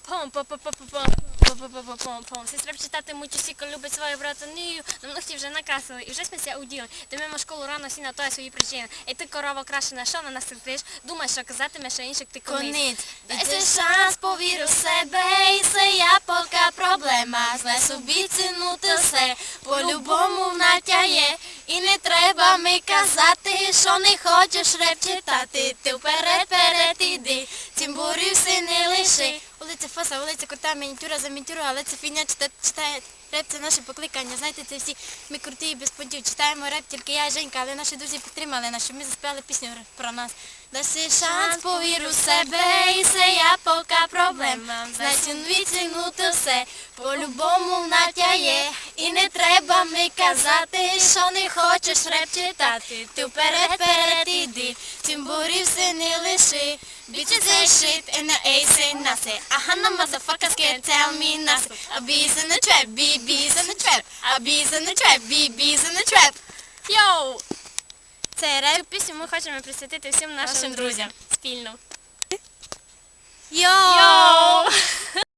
пам пам па па па па пам Сестра читати мучусіка любить свою братанію, на многі вже накасили і вже сміття уділи. Ти мимо школу рано всі на тої свої причини. І ти корова крашена, що на нас сердиш, думаєш, що казатиме, що інших ти конець. Дай шанс, повір у себе, і це я пока проблема. Знай собі цінути все, по-любому натя є. І не треба ми казати, що не хочеш реп читати. Ти вперед, перед і Вулиця Фоса, вулиця Крута, мінітюра за мінітюру, але це фігня читає, читає реп, це наше покликання. Знаєте, це всі ми круті і без понтів. Читаємо реп, тільки я і Женька, але наші друзі підтримали нас, щоб ми заспівали пісню про нас. Даси шанс, повір у себе, і це я пока проблема. Знай відцінути все, по-любому натяє. І не треба ми казати, що не хочеш реп читати. Ти вперед, вперед іди, цимбурів си не лиши. Bitches ain't shit and the A say nothing. A hundred motherfuckers can't tell me nothing. A bees in the trap, bee bees in the trap. A bees in the trap, bee bees in the trap. Йоу! Це реп. Пісню ми хочемо присвятити всім нашим друзям спільно.